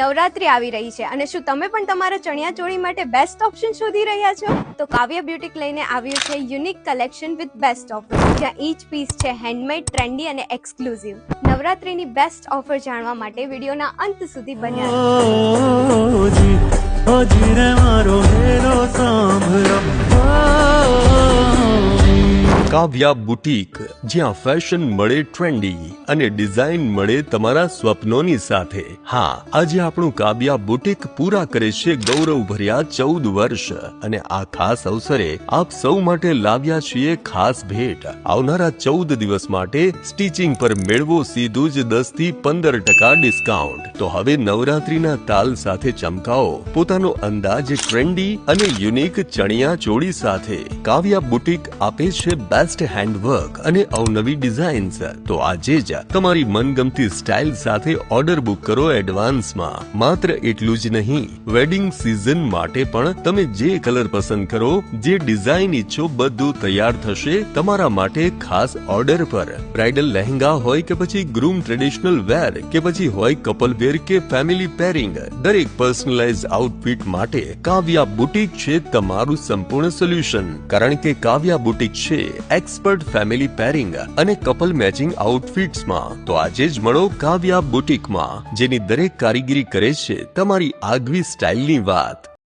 નવરાત્રી આવી રહી છે. અને શું તમે પણ તમારા ચણિયા ચોળી માટે બેસ્ટ ઓપ્શન શોધી રહ્યા છો? તો કાવ્ય બ્યુટિક લઈને આવ્યું છે unique collection with best offer જ્યાં ઈચ પીસ છે હેન્ડમેડ ટ્રેન્ડી અને એક્સક્લુઝિવ નવરાત્રીની બેસ્ટ ઓફર જાણવા માટે વિડીયોના અંત સુધી બન્યા કાવ્યા બુટીક, જ્યાં ફેશન મળે ટ્રેન્ડી અને ડિઝાઇન મળે તમારા સ્વપ્નોની સાથે. હા, આજે આપણું કાવ્યા બુટીક પૂરા કરે છે ગૌરવ ભર્યા ચૌદ વર્ષ. અને આ ખાસ અવસરે આપ સૌ માટે લાવ્યા છીએ ખાસ ભેટ. આવનારા ચૌદ દિવસ માટે સ્ટિચિંગ પર મેળવો સીધું જ દસથી પંદર ટકા ડિસ્કાઉન્ટ તો હવે નવરાત્રીના તાલ સાથે ચમકાવો. પોતાનો અંદાજ ટ્રેન્ડી અને યુનિક ચણિયા ચોળી સાથે. કાવ્યા બુટીક આપે છે બેસ્ટ હેન્ડવર્ક અને અવનવી ડિઝાઇન્સ તો આજે જ તમારી મનગમતી સ્ટાઇલ સાથે ઓર્ડર બુક કરો એડવાન્સમાં માત્ર એટલું જ નહીં વેડિંગ સિઝન માટે પણ તમે જે કલર પસંદ કરો, જે ડિઝાઇન ઈચ્છો બધું તૈયાર થશે તમારા માટે ખાસ ઓર્ડર પર. બ્રાઇડલ લહેંગા હોય કે પછી ગ્રૂમ ટ્રેડિશનલ વેર કે પછી હોય કપલ વેર કે ફેમિલી પેરિંગ દરેક પર્સનલાઇઝ આઉટફિટ માટે કાવ્યા બુટીક છે તમારું સંપૂર્ણ સોલ્યુશન કારણ કે કાવ્યા બુટીક છે એક્સપર્ટ ફેમિલી પેરિંગ અને કપલ મેચિંગ આઉટફિટ્સમાં તો આજે જ મળો કાવ્યા બુટીકમાં, જેની દરેક કારીગરી કરે છે તમારી આગવી સ્ટાઇલની વાત.